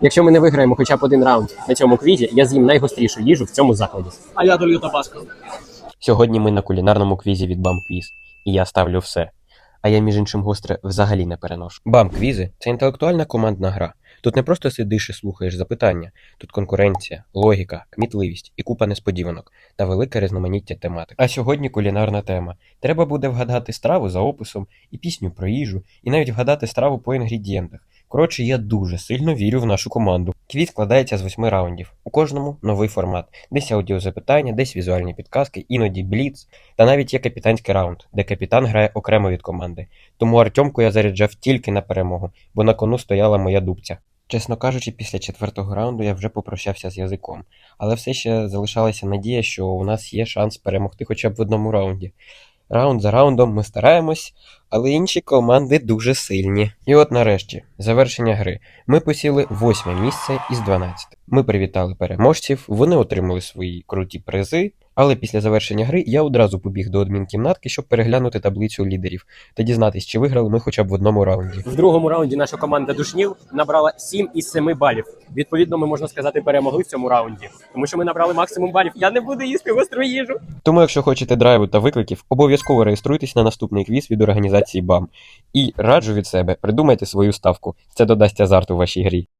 Якщо ми не виграємо хоча б один раунд на цьому квізі, я з'їм найгострішу їжу в цьому закладі. А я долью табаско. Сьогодні ми на кулінарному квізі від BAM-квіз, і я ставлю все. А я, між іншим, гостре взагалі не переношу. BAM-квізи – це інтелектуальна командна гра. Тут не просто сидиш і слухаєш запитання, тут конкуренція, логіка, кмітливість і купа несподіванок та велике різноманіття тематик. А сьогодні кулінарна тема. Треба буде вгадати страву за описом, і пісню про їжу, і навіть вгадати страву по інгредієнтах. Коротше, я дуже сильно вірю в нашу команду. Квіз складається з восьми раундів. У кожному новий формат. Десь аудіозапитання, десь візуальні підказки, іноді бліц. Та навіть є капітанський раунд, де капітан грає окремо від команди. Тому Артемку я заряджав тільки на перемогу, бо на кону стояла моя дубця. Чесно кажучи, після четвертого раунду я вже попрощався з язиком, але все ще залишалася надія, що у нас є шанс перемогти хоча б в одному раунді. Раунд за раундом ми стараємось, але інші команди дуже сильні. І от нарешті, завершення гри. Ми посіли восьме місце із 12. Ми привітали переможців, вони отримали свої круті призи. Але після завершення гри я одразу побіг до адмінкімнатки, щоб переглянути таблицю лідерів та дізнатись, чи виграли ми хоча б в одному раунді. В другому раунді наша команда Душнів набрала 7 із 7 балів. Відповідно, ми можна сказати, перемогли в цьому раунді, тому що ми набрали максимум балів. Я не буду їсти гостру їжу. Тому, якщо хочете драйву та викликів, обов'язково реєструйтесь на наступний квіз від організації BAM. І раджу від себе, придумайте свою ставку. Це додасть азарту вашій грі.